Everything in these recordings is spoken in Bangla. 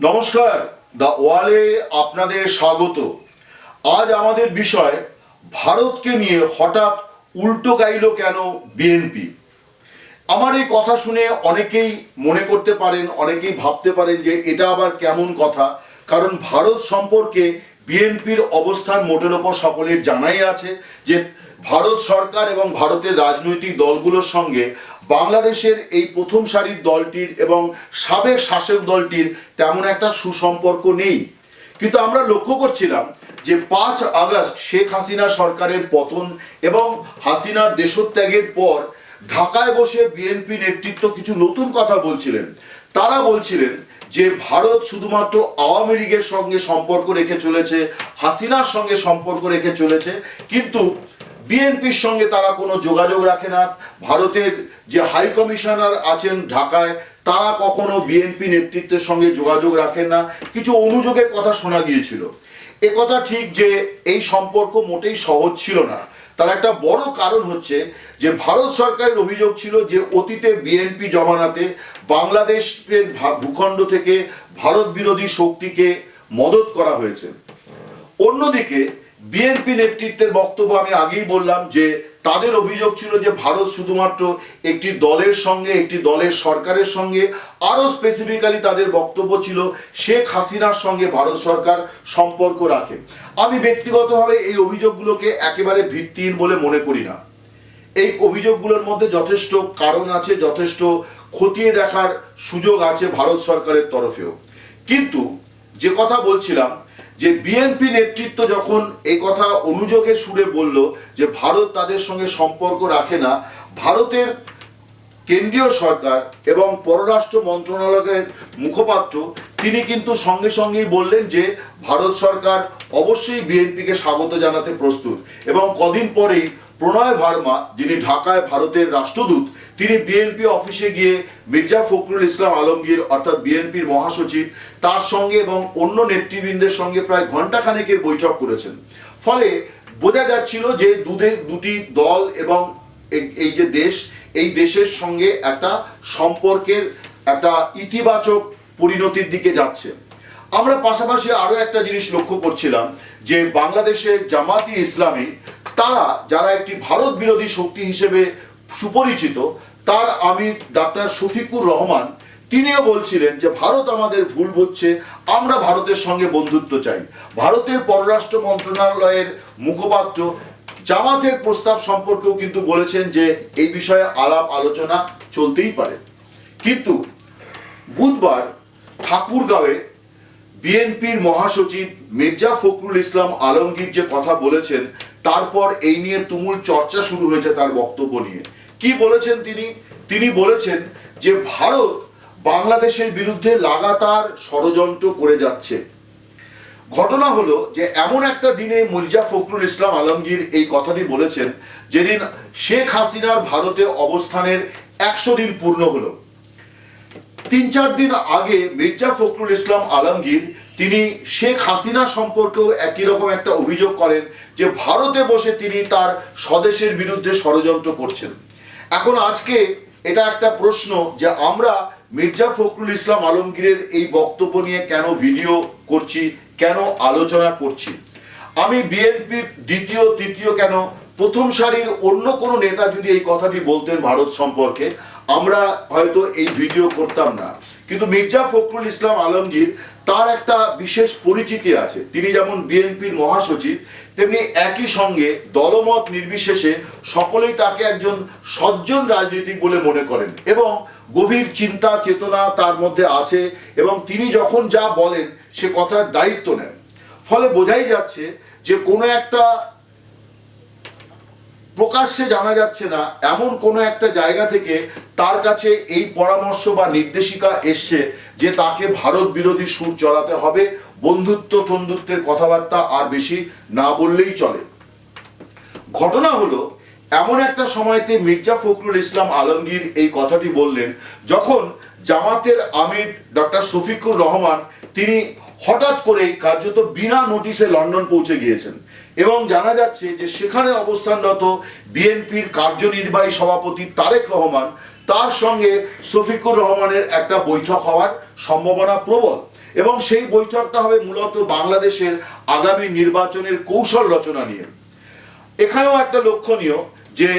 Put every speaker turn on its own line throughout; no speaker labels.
নমস্কার, দ্য ওয়ালে আপনাদের স্বাগত। আজ আমাদের বিষয়, ভারতকে নিয়ে হঠাৎ উল্টো গাইল কেন বিএনপি? আমার এই কথা শুনে অনেকেই মনে করতে পারেন, অনেকেই ভাবতে পারেন যে এটা আবার কেমন কথা, কারণ ভারত সম্পর্কে বিএনপির অবস্থান মোটের ওপর সকলের জানাই আছে যে ভারত সরকার এবং ভারতের রাজনৈতিক দলগুলোর সঙ্গে বাংলাদেশের এই প্রথম সারির দলটির এবং সাবেক শাসক দলটির তেমন একটা সুসম্পর্ক নেই। কিন্তু আমরা লক্ষ্য করছিলাম যে পাঁচ আগস্ট শেখ হাসিনা সরকারের পতন এবং হাসিনার দেশত্যাগের পর ঢাকায় বসে বিএনপি নেতৃত্ব কিছু নতুন কথা বলছিলেন। তারা বলছিলেন যে ভারত শুধুমাত্র আওয়ামী লীগের সঙ্গে সম্পর্ক রেখে চলেছে, হাসিনার সঙ্গে সম্পর্ক রেখে চলেছে, কিন্তু বিএনপির সঙ্গে তারা কোনো যোগাযোগ রাখে না। ভারতের যে হাই কমিশনার আছেন ঢাকায়, তারা কখনো বিএনপি নেতৃত্বের সঙ্গে যোগাযোগ রাখেন না। কিছু অনুযোগের কথা শোনা গিয়েছিল। এ কথা ঠিক যে এই সম্পর্ক মোটেই সহজ ছিল না। তার একটা বড় কারণ হচ্ছে যে ভারত সরকারের অভিযোগ ছিল যে অতীতে বিএনপি জমানাতে বাংলাদেশের ভূখণ্ড থেকে ভারত বিরোধী শক্তিকে মদত করা হয়েছে। অন্যদিকে বিএনপি নেতৃত্বের বক্তব্য আমি আগেই বললাম যে তাদের অভিযোগ ছিল যে ভারত শুধুমাত্র একটি দলের সঙ্গে, একটি দলের সরকারের সঙ্গে। আরও স্পেসিফিক্যালি তাদের বক্তব্য ছিল শেখ হাসিনার সঙ্গে ভারত সরকার সম্পর্ক রাখে। আমি ব্যক্তিগতভাবে এই অভিযোগগুলোকে একেবারে ভিত্তিহীন বলে মনে করি না। এই অভিযোগগুলোর মধ্যে যথেষ্ট কারণ আছে, যথেষ্ট খতিয়ে দেখার সুযোগ আছে ভারত সরকারের তরফেও। কিন্তু যে কথা বলছিলাম যে বিএনপি নেতৃত্ব যখন এই কথা অনুযোগে সুরে বলল যে ভারত তাদের সঙ্গে সম্পর্ক রাখে না, ভারতের কেন্দ্রীয় সরকার এবং পররাষ্ট্র মন্ত্রণালয়ের মুখপাত্র, তিনি কিন্তু সঙ্গে সঙ্গেই বললেন যে ভারত সরকার অবশ্যই বিএনপিকে স্বাগত জানাতে প্রস্তুত এবং কদিন পরেই প্রণয় ভার্মা, যিনি ঢাকায় ভারতের রাষ্ট্রদূত, তিনি বিএনপি অফিসে গিয়ে মির্জা ফখরুল ইসলাম আলমগীর, অর্থাৎ বিএনপির মহাসচিব, তার সঙ্গে এবং অন্য নেতৃবৃন্দের সঙ্গে প্রায় ঘণ্টাখানেকের বৈঠক করেছেন। ফলে বোঝা যাচ্ছিল যে দুদেশ দুটি দল এবং এই যে দেশ, এই দেশের সঙ্গে একটা সম্পর্কের একটা ইতিবাচক পরিণতির দিকে যাচ্ছে। আমরা পাশাপাশি আরও একটা জিনিস লক্ষ্য করছিলাম, যে বাংলাদেশের জামাতি ইসলামী তারা যারা একটি ভারত বিরোধী শক্তি হিসেবে সুপরিচিত, তার আমি ডাক্তার শফিকুর রহমান, তিনিও বলছিলেন যে, ভারত আমাদের ভুল বুঝছে, আমরা ভারতের সঙ্গে বন্ধুত্ব চাই। ভারতের পররাষ্ট্র মন্ত্রণালয়ের মুখপাত্র জামাতের প্রস্তাব সম্পর্কেও কিন্তু বলেছেন যে, এই বিষয়ে আলাপ আলোচনা চলতেই পারে। কিন্তু বুধবার ঠাকুরগাঁওয়ে বিএনপির মহাসচিব মির্জা ফখরুল ইসলাম আলমগীর যে কথা বলেছেন তারপর এই নিয়ে তুমুল চর্চা শুরু হয়েছে তার বক্তব্য নিয়ে। কি বলেছেন তিনি? তিনি বলেছেন যে ভারত বাংলাদেশের বিরুদ্ধে লাগাতার ষড়যন্ত্র করে যাচ্ছে। ঘটনা হলো যে এমন একটা দিনে মির্জা ফখরুল ইসলাম আলমগীর এই কথাটি বলেছেন, যেদিন শেখ হাসিনার ভারতে অবস্থানের একশো দিন পূর্ণ হলো। তিন চার দিন আগে মির্জা ফখরুল ইসলাম আলমগীর, তিনি শেখ হাসিনা সম্পর্কেও একই রকম একটা অভিযোগ করেন যে ভারতে বসে তিনি তার স্বদেশের বিরুদ্ধে ষড়যন্ত্র করছেন। এখন আজকে এটা একটা প্রশ্ন যে আমরা মির্জা ফখরুল ইসলাম আলমগীরের এই বক্তব্য নিয়ে কেন ভিডিও করছি, কেন আলোচনা করছি? আমি বিএনপির দ্বিতীয়, তৃতীয় কেন প্রথম সারির অন্য কোনো নেতা যদি এই কথাটি বলতেন ভারত সম্পর্কে আমরা হয়তো এই ভিডিও করতাম না। কিন্তু মির্জা ফখরুল ইসলাম আলমগীর তার একটা বিশেষ পরিচিতি আছে। তিনি যেমন বিএনপির মহাসচিব, তেমনি একই সঙ্গে দলমত নির্বিশেষে সকলেই তাকে একজন সজ্জন রাজনীতিক বলে মনে করেন এবং গভীর চিন্তা, চেতনা তার মধ্যে আছে এবং তিনি যখন যা বলেন সে কথার দায়িত্ব নেন। ফলে বোঝাই যাচ্ছে যে কোনো একটা প্রকাশ্যে জানা যাচ্ছে না, এমন কোনো একটা জায়গা থেকে তার কাছে এই পরামর্শ বা নির্দেশিকা এসছে যে তাকে ভারত বিরোধী সুর চড়াতে হবে। বন্ধুত্ব বন্ধুত্বের কথাবার্তা আর বেশি না বললেই চলে। ঘটনা হলো, এমন একটা সময়তে মির্জা ফখরুল ইসলাম আলমগীর এই কথাটি বললেন, যখন জামাতের আমির ডক্টর শফিকুর রহমান তিনি হঠাৎ করেই কার্যত বিনা নোটিশে লন্ডন পৌঁছে গিয়েছেন। এবং জানা যাচ্ছে যে সেখানে অবস্থানরত বিএনপির কার্যনির্বাহী সভাপতি তারেক রহমান, তার সঙ্গে শফিকুর রহমানের একটা বৈঠক হওয়ার সম্ভাবনা প্রবল। এবং সেই বৈঠকটা হবে মূলত বাংলাদেশের আগামী নির্বাচনের কৌশল রচনা নিয়ে। এখানেও একটা লক্ষণীয় যে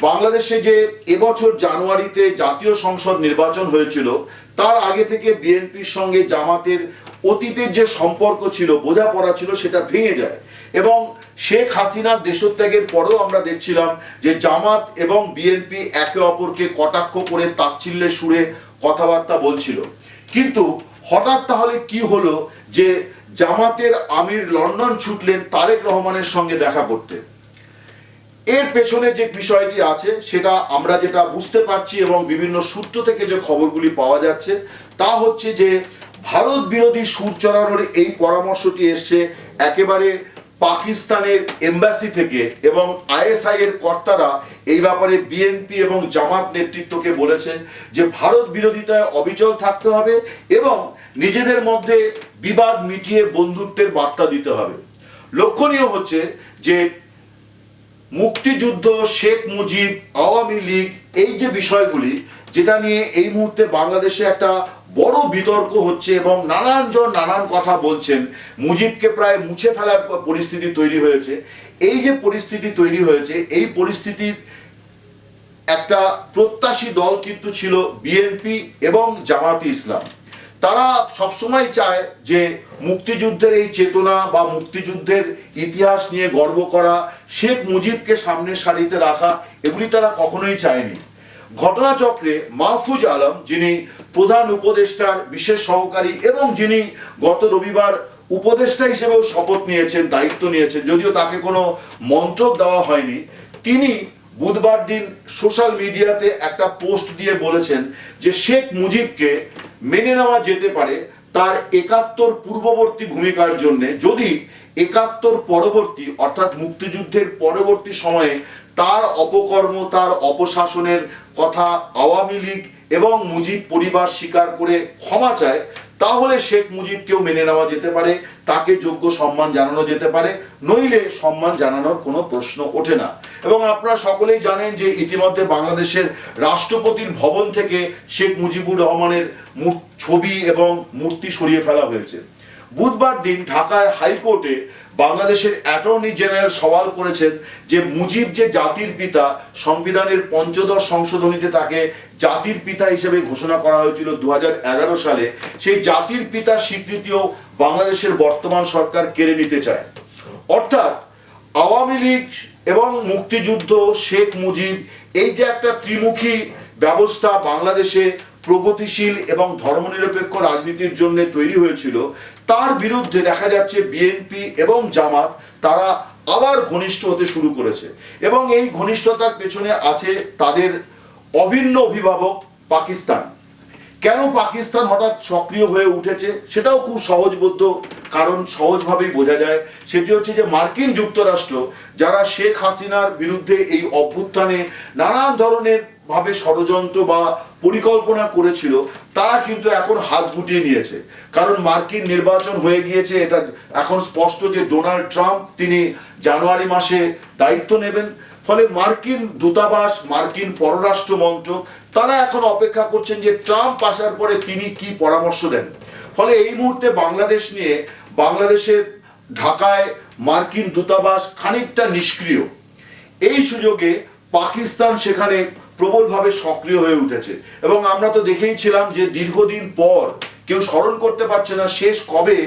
বাংলাদেশে যে এবছর জানুয়ারিতে জাতীয় সংসদ নির্বাচন হয়েছিল, তার আগে থেকে বিএনপির সঙ্গে জামাতের অতীতের যে সম্পর্ক ছিল, বোঝাপড়া ছিল, সেটা ভেঙে যায়। এবং শেখ হাসিনার দেশত্যাগের পরেও আমরা দেখছিলাম যে জামাত এবং বিএনপি একে অপরকে কটাক্ষ করে তাচ্ছিল্যের সুরে কথাবার্তা বলছিল। কিন্তু হঠাৎ তাহলে কি হলো যে জামাতের আমির লন্ডন ছুটলেন তারেক রহমানের সঙ্গে দেখা করতে? এর পেছনে যে বিষয়টি আছে, সেটা আমরা যেটা বুঝতে পারছি এবং বিভিন্ন সূত্র থেকে যে খবরগুলি পাওয়া যাচ্ছে, তা হচ্ছে যে ভারত বিরোধী সুর চড়ানোর এই পরামর্শটি এসছে একেবারে পাকিস্তানের এম্বাসি থেকে এবং আইএসআই এর কর্তারা এই ব্যাপারে বিএনপি এবং জামাত নেতৃত্বকে বলেছেন যে ভারত বিরোধিতায় অবিচল থাকতে হবে এবং নিজেদের মধ্যে বিবাদ মিটিয়ে বন্ধুত্বের বার্তা দিতে হবে। লক্ষণীয় হচ্ছে যে মুক্তিযুদ্ধ, শেখ মুজিব, আওয়ামী লীগ, এই যে বিষয়গুলি, যেটা নিয়ে এই মুহূর্তে বাংলাদেশে একটা বড় বিতর্ক হচ্ছে এবং নানান জন নানান কথা বলছেন, মুজিবকে প্রায় মুছে ফেলার পরিস্থিতি তৈরি হয়েছে। এই যে পরিস্থিতি তৈরি হয়েছে, এই পরিস্থিতির একটা প্রত্যাশী দল কিন্তু ছিল বিএনপি এবং জামাতি ইসলাম। তারা সবসময় চায় যে মুক্তিযুদ্ধের এই চেতনা বা মুক্তিযুদ্ধের ইতিহাস নিয়ে গর্ব করা, শেখ মুজিবকে সামনের সারিতে রাখা, এগুলি তারা কখনোই চায়নি। ঘটনাচক্রে মাহফুজ আলম, যিনি প্রধান উপদেষ্টার বিশেষ সহকারী এবং যিনি গত রবিবার উপদেষ্টা হিসেবেও শপথ নিয়েছেন, দায়িত্ব নিয়েছেন, যদিও তাকে কোনো মন্ত্রক দেওয়া হয়নি, তিনি বুধবার দিন সোশ্যাল মিডিয়াতে একটা পোস্ট দিয়ে বলেছেন যে শেখ মুজিবকে মেনে নেওয়া যেতে পারে তার একাত্তর পূর্ববর্তী ভূমিকার জন্য। যদি একাত্তর পরবর্তী, অর্থাৎ মুক্তিযুদ্ধের পরবর্তী সময়ে তার অপকর্ম, তার অপশাসনের কথা আওয়ামী লীগ এবং মুজিব পরিবার স্বীকার করে ক্ষমা চায়, তাহলে শেখ মুজিবকেও মেনে নেওয়া যেতে পারে, তাকে যোগ্য সম্মান জানানো যেতে পারে, নইলে সম্মান জানানোর কোনো প্রশ্ন ওঠে না। এবং আপনারা সকলেই জানেন যে ইতিমধ্যে বাংলাদেশের রাষ্ট্রপতির ভবন থেকে শেখ মুজিবুর রহমানের ছবি এবং মূর্তি সরিয়ে ফেলা হয়েছে। বুধবার দিন ঢাকায় হাইকোর্টে বাংলাদেশের অ্যাটর্নি জেনারেল সওয়াল করেছেন যে মুজিব যে জাতির পিতা, সংবিধানের পঞ্চদশ সংশোধনীতে তাকে জাতির পিতা হিসেবে ঘোষণা করা হয়েছিল দু হাজার এগারো সালে, সেই জাতির পিতার স্বীকৃতিও বাংলাদেশের বর্তমান সরকার কেড়ে নিতে চায়। অর্থাৎ আওয়ামী লীগ এবং মুক্তিযুদ্ধ, শেখ মুজিব, এই যে একটা ত্রিমুখী ব্যবস্থা বাংলাদেশে প্রগতিশীল এবং ধর্মনিরপেক্ষ রাজনীতির জন্য তৈরি হয়েছিল, তার বিরুদ্ধে দেখা যাচ্ছে বিএনপি এবং জামাত, তারা আবার ঘনিষ্ঠ হতে শুরু করেছে। এবং এই ঘনিষ্ঠতার পেছনে আছে তাদের অভিন্ন অভিভাবক পাকিস্তান। কেন পাকিস্তান হঠাৎ সক্রিয় হয়ে উঠেছে সেটাও খুব সহজবোধ্য কারণ সহজভাবেই বোঝা যায়। সেটি হচ্ছে যে মার্কিন যুক্তরাষ্ট্র, যারা শেখ হাসিনার বিরুদ্ধে এই অভ্যুত্থানে নানান ধরনের ভাবে ষড়যন্ত্র বা পরিকল্পনা করেছিল, তারা কিন্তু এখন হাত গুটিয়ে নিয়েছে। কারণ মার্কিন নির্বাচন হয়ে গিয়েছে, এটা এখন স্পষ্ট যে ডোনাল্ড ট্রাম্প, তিনি জানুয়ারি মাসে দায়িত্ব নেবেন। ফলে মার্কিন দূতাবাস, মার্কিন পররাষ্ট্র মন্ত্রক, তারা এখন অপেক্ষা করছেন যে ট্রাম্প আসার পরে তিনি কি পরামর্শ দেন। ফলে এই মুহূর্তে বাংলাদেশ নিয়ে বাংলাদেশের ঢাকায় মার্কিন দূতাবাস খানিকটা নিষ্ক্রিয়। এই সুযোগে পাকিস্তান সেখানে প্রবলভাবে সক্রিয় হয়ে উঠেছে। এবং আমরা তো দেখেই ছিলাম যে দীর্ঘদিন পর কেউ স্মরণ করতে পারছে না শেষ কবে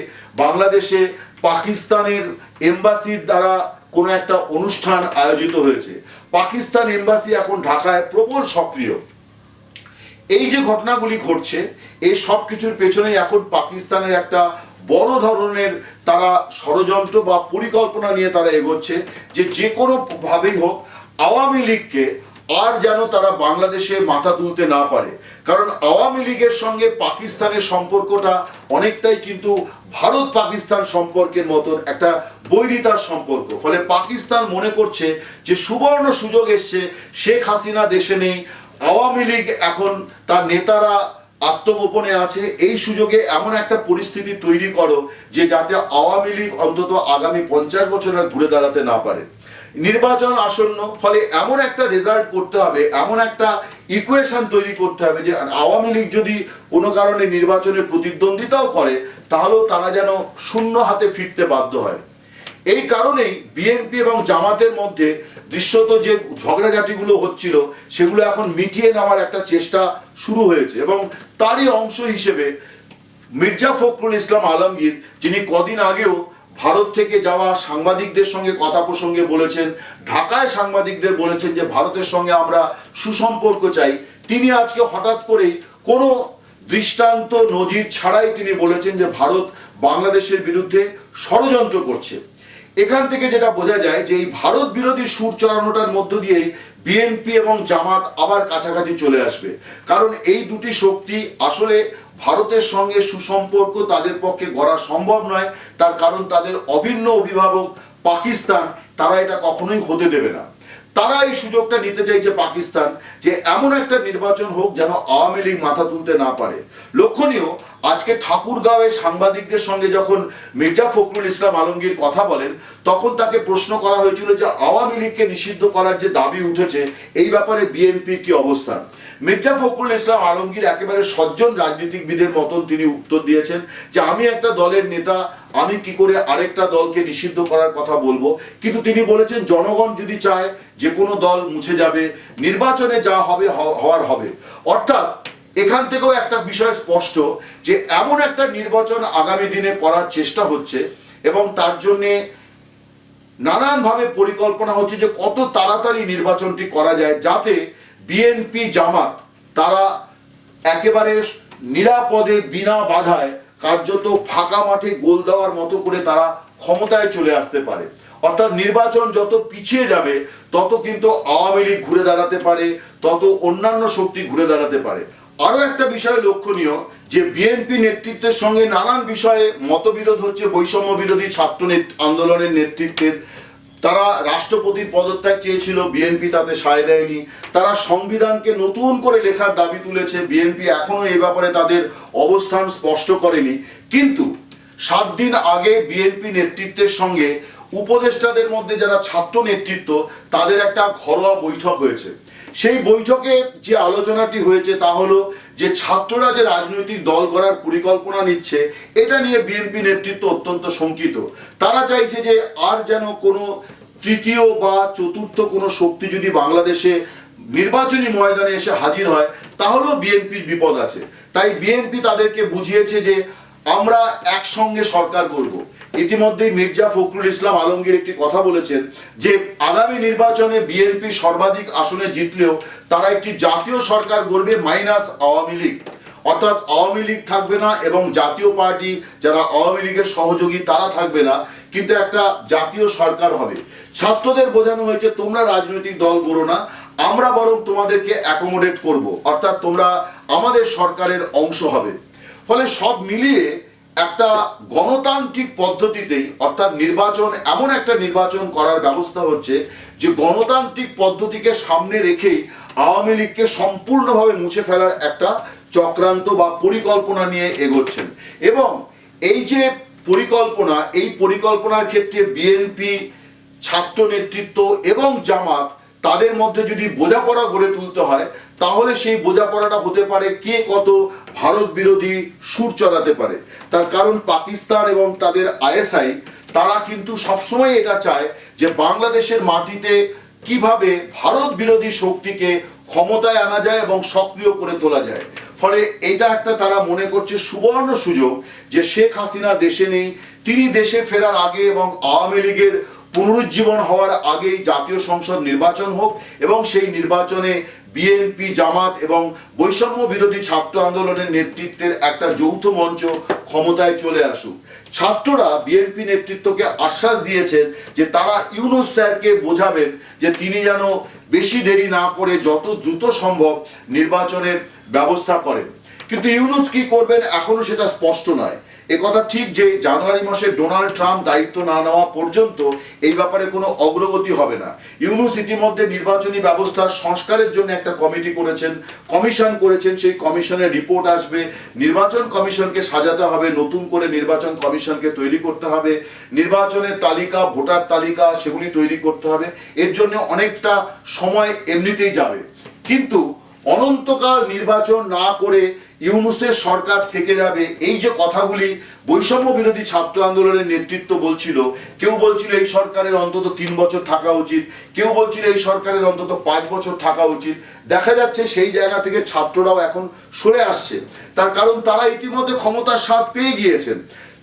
বাংলাদেশে পাকিস্তানের এম্বাসির দ্বারা কোনো একটা অনুষ্ঠান আয়োজিত হয়েছে। পাকিস্তান এম্বাসি এখন ঢাকায় প্রবল সক্রিয়। এই যে ঘটনাগুলি ঘটছে, এই সব কিছুর পেছনেই এখন পাকিস্তানের একটা বড় ধরনের তারা ষড়যন্ত্র বা পরিকল্পনা নিয়ে তারা এগোচ্ছে যে যে কোনো ভাবেই হোক, আওয়ামী লীগকে আর যেন তারা বাংলাদেশে মাথা তুলতে না পারে। কারণ আওয়ামী লীগের সঙ্গে পাকিস্তানের সম্পর্কটা অনেকটাই কিন্তু ভারত পাকিস্তান সম্পর্কের মতন একটা বৈরিতার সম্পর্ক। ফলে পাকিস্তান মনে করছে যে সুবর্ণ সুযোগ এসছে, শেখ হাসিনা দেশে নেই, আওয়ামী লীগ এখন তার নেতারা আত্মগোপনে আছে। এই সুযোগে এমন একটা পরিস্থিতি তৈরি করো যে যাতে আওয়ামী লীগ অন্তত আগামী পঞ্চাশ বছর আর ঘুরে দাঁড়াতে না পারে। নির্বাচন আসন্ন, ফলে এমন একটা রেজাল্ট করতে হবে, এমন একটা ইকুয়েশন তৈরি করতে হবে যে আওয়ামী লীগ যদি কোনো কারণে নির্বাচনে প্রতিদ্বন্দ্বিতাও করে, তাহলেও তারা যেন শূন্য হাতে ফিরতে বাধ্য হয়। এই কারণেই বিএনপি এবং জামাতের মধ্যে দৃশ্যত যে ঝগড়াঝাটিগুলো হচ্ছিল, সেগুলো এখন মিটিয়ে নেওয়ার একটা চেষ্টা শুরু হয়েছে এবং তারই অংশ হিসেবে মির্জা ফখরুল ইসলাম আলমগীর, যিনি কদিন আগেও ভারত থেকে যাওয়া সাংবাদিকদের সঙ্গে কথা প্রসঙ্গে বলেছেন, ঢাকায় সাংবাদিকদের বলেছেন যে ভারতের সঙ্গে আমরা সুসম্পর্ক চাই। তিনি আজকে হঠাৎ করেই কোনো দৃষ্টান্ত, নজির ছাড়াই তিনি বলেছেন যে ভারত বাংলাদেশের বিরুদ্ধে ষড়যন্ত্র করছে। এখান থেকে যেটা বোঝা যায় যে এই ভারত বিরোধী সুর চড়ানোটার মধ্য দিয়েই বিএনপি এবং জামাত আবার কাছাকাছি চলে আসবে। কারণ এই দুটি শক্তি আসলে ভারতের সঙ্গে সুসম্পর্ক তাদের পক্ষে গড়া সম্ভব নয়। তার কারণ তাদের অভিন্ন অভিভাবক পাকিস্তান, তারা এটা কখনোই হতে দেবে না। তারা এই সুযোগটা নিতে চাইছে পাকিস্তান যে এমন একটা নির্বাচন হোক যেন আওয়ামী লীগ মাথা তুলতে না পারে। লক্ষণীয়, আজকে ঠাকুরগাঁওয়ে সাংবাদিকদের সঙ্গে যখন মির্জা ফখরুল ইসলাম আলমগীর কথা বলেন, তখন তাকে প্রশ্ন করা হয়েছিল যে আওয়ামী লীগকে নিষিদ্ধ করার যে দাবি উঠেছে, এই ব্যাপারে বিএনপির কি অবস্থান? মির্জা ফখরুল ইসলাম আলমগীর একেবারে সজ্জন রাজনীতিবিদের মতন তিনি উত্তর দিয়েছেন যে, আমি একটা দলের নেতা, আমি কি করে আরেকটা দলকে নিষিদ্ধ করার কথা বলব? কিন্তু তিনি বলেছেন, জনগণ যদি চায়, যে কোনো দল মুছে যাবে, নির্বাচনে যা হবে হওয়ার হবে। অর্থাৎ, এখান থেকেও একটা বিষয় স্পষ্ট যে, এমন একটা নির্বাচন আগামী দিনে করার চেষ্টা হচ্ছে এবং তার জন্যে নানানভাবে পরিকল্পনা হচ্ছে যে, কত তাড়াতাড়ি নির্বাচনটি করা যায় যাতে বিএনপি জামাত, তারা একেবারে নিরাপদে বিনা বাধায় কার্যত ফাঁকা মাঠে গোল দেওয়ার মতো করে তারা ক্ষমতায় চলে আসতে পারে। অর্থাৎ নির্বাচন যত পিছিয়ে যাবে, তত কিন্তু আওয়ামী লীগ ঘুরে দাঁড়াতে পারে, তত অন্যান্য শক্তি ঘুরে দাঁড়াতে পারে। আরও একটা বিষয় লক্ষণীয়, যে বিএনপি নেতৃত্বের সঙ্গে নানান বিষয়ে মতবিরোধ হচ্ছে বৈষম্য বিরোধী ছাত্র আন্দোলনের নেতৃত্বের তারা রাষ্ট্রপতির পদত্যাগ চেয়েছিল বিএনপি তাতে সায় দেয়নি। তারা সংবিধানকে নতুন করে লেখার দাবি তুলেছে বিএনপি এখনও এ ব্যাপারে তাদের অবস্থান স্পষ্ট করেনি। কিন্তু সাত দিন আগে বিএনপি নেতৃত্বের সঙ্গে উপদেষ্টাদের মধ্যে যারা ছাত্র নেতৃত্ব, তাদের একটা ঘরোয়া বৈঠক হয়েছে। সেই বৈঠকে যে আলোচনাটি হয়েছে তা হলো যে ছাত্ররা যে রাজনৈতিক দল গড়ার পরিকল্পনা নিচ্ছে, এটা নিয়ে বিএনপি নেতৃত্ব অত্যন্ত শঙ্কিত। তারা চাইছে যে আর যেন কোনো তৃতীয় বা চতুর্থ কোনো শক্তি যদি বাংলাদেশে নির্বাচনী ময়দানে এসে হাজির হয়, তাহলেও বিএনপির বিপদ আছে। তাই বিএনপি তাদেরকে বুঝিয়েছে যে আমরা একসঙ্গে সরকার করব ইতিমধ্যেই মির্জা ফখরুল ইসলাম আলমগীর একটি কথা বলেছেন যে, আগামী নির্বাচনে বিএনপি সর্বাধিক আসনে জিতলেও তারা একটি জাতীয় সরকার গড়বে মাইনাস আওয়ামী লীগ। অর্থাৎ আওয়ামী লীগ থাকবে না এবং জাতীয় পার্টি যারা আওয়ামী লীগের সহযোগী তারা থাকবে না, কিন্তু একটা জাতীয় সরকার হবে। ছাত্রদের বোঝানো হয়েছে, তোমরা রাজনৈতিক দল গড়ো না, আমরা বরং তোমাদেরকে অ্যাকোমোডেট করব। অর্থাৎ তোমরা আমাদের সরকারের অংশ হবে। ফলে সব মিলিয়ে একটা গণতান্ত্রিক পদ্ধতিতেই অর্থাৎ নির্বাচন, এমন একটা নির্বাচন করার ব্যবস্থা হচ্ছে যে গণতান্ত্রিক পদ্ধতিকে সামনে রেখেই আওয়ামী লীগকে সম্পূর্ণভাবে মুছে ফেলার একটা চক্রান্ত বা পরিকল্পনা নিয়ে এগোচ্ছেন। এবং এই যে পরিকল্পনা, এই পরিকল্পনার ক্ষেত্রে বিএনপি, ছাত্র নেতৃত্ব এবং জামাত, তাদের মধ্যে যদি বোঝাপড়া গড়ে তুলতে হয় তাহলে সেই বোঝাপড়াটা হতে পারে কে কত ভারত বিরোধী সুর চড়াতে পারে। তার কারণ পাকিস্তান এবং তাদের আইএসআই, তারা কিন্তু সবসময় এটা চায় যে বাংলাদেশের মাটিতে কীভাবে ভারত বিরোধী শক্তিকে ক্ষমতায় আনা যায় এবং সক্রিয় করে তোলা যায়। ফলে এটা একটা তারা মনে করছে সুবর্ণ সুযোগ যে শেখ হাসিনা দেশে নেই, তিনি দেশে ফেরার আগে এবং আওয়ামী লীগের পুনরুজ্জীবন হওয়ার আগেই জাতীয় সংসদ নির্বাচন হোক এবং সেই নির্বাচনে বিএনপি, জামাত এবং বৈষম্য বিরোধী ছাত্র আন্দোলনের নেতৃত্বের একটা যৌথ মঞ্চ ক্ষমতায় চলে আসুক। ছাত্ররা বিএনপি নেতৃত্বকে আশ্বাস দিয়েছেন যে তারা ইউনুস স্যারকে বোঝাবেন যে তিনি যেন বেশি দেরি না করে যত দ্রুত সম্ভব নির্বাচনের ব্যবস্থা করেন। কিন্তু ইউনুস কি করবেন এখনও সেটা স্পষ্ট নয়। কথা ঠিক যে জানুয়ারি মাসে ডোনাল্ড ট্রাম্প দায়িত্ব না নেওয়া পর্যন্ত এই ব্যাপারে কোনো অগ্রগতি হবে না। ইউনুস ইতিমধ্যে নির্বাচনী ব্যবস্থার সংস্কারের জন্য একটা কমিটি করেছেন, কমিশন করেছেন। সেই কমিশনের রিপোর্ট আসবে। নির্বাচন কমিশনকে সাজাতে হবে, নতুন করে নির্বাচন কমিশনকে তৈরি করতে হবে। নির্বাচনের তালিকা, ভোটার তালিকা, সেগুলি তৈরি করতে হবে। এর জন্য অনেকটা সময় এমনিতেই যাবে। কিন্তু অনন্তকাল নির্বাচন না করে ইউনুসের সরকার থেকে যাবে। এই যে কথাগুলি বৈষম্য বিরোধী ছাত্র আন্দোলনের নেতৃত্ব বলছিল, কেউ বলছিল এই সরকারের অন্তত তিন বছর থাকা উচিত, কেউ বলছিল এই সরকারের অন্তত পাঁচ বছর থাকা উচিত। দেখা যাচ্ছে সেই জায়গা থেকে ছাত্ররাও এখন সরে আসছে। তার কারণ তারা ইতিমধ্যে ক্ষমতার স্বাদ পেয়ে গিয়েছেন।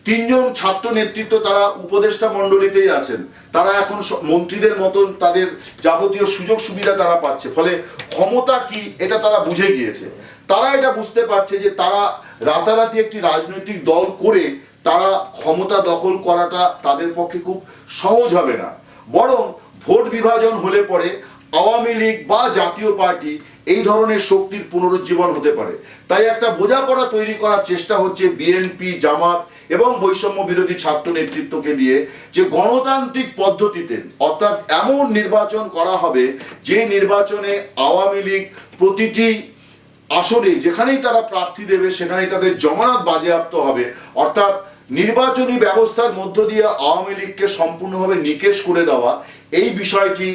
তিনজন ছাত্র নেতৃত্ব তারা উপদেষ্টা মণ্ডলীতেই আছেন। তারা এখন মন্ত্রীদের মতন তাদের যাবতীয় সুযোগ সুবিধা তারা পাচ্ছে। ফলে ক্ষমতা কি এটা তারা বুঝে গিয়েছে। তারা এটা বুঝতে পারছে যে তারা রাতারাতি একটি রাজনৈতিক দল করে তারা ক্ষমতা দখল করাটা তাদের পক্ষে খুব সহজ হবে না। বরং ভোট বিভাজন হলে পরে আওয়ামী লীগ বা জাতীয় পার্টি এই ধরনের শক্তির পুনরুজ্জীবন হতে পারে। তাই একটা বোঝাপড়া তৈরি করার চেষ্টা হচ্ছে বিএনপি, জামাত এবং বৈষম্য বিরোধী ছাত্র নেতৃত্বকে দিয়ে যে গণতান্ত্রিক পদ্ধতিতে অর্থাৎ এমন নির্বাচন করা হবে যে নির্বাচনে আওয়ামী লীগ প্রতিটি আসনে যেখানেই তারা প্রার্থী দেবে, সেখানেই তাদের জমানত বাজেয়াপ্ত হবে। অর্থাৎ নির্বাচনী ব্যবস্থার মধ্য দিয়ে আওয়ামী লীগকে সম্পূর্ণভাবে নিকেশ করে দেওয়া, এই বিষয়টি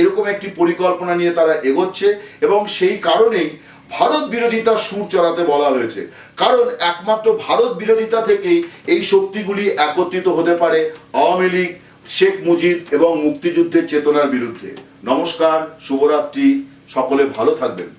এরকম একটি পরিকল্পনা নিয়ে তারা এগোচ্ছে এবং সেই কারণেই ভারত বিরোধিতার সুর চড়াতে বলা হয়েছে। কারণ একমাত্র ভারত বিরোধিতা থেকেই এই শক্তিগুলি একত্রিত হতে পারে আওয়ামী লীগ, শেখ মুজিব এবং মুক্তিযুদ্ধের চেতনার বিরুদ্ধে। নমস্কার, শুভরাত্রি। সকলে ভালো থাকবেন।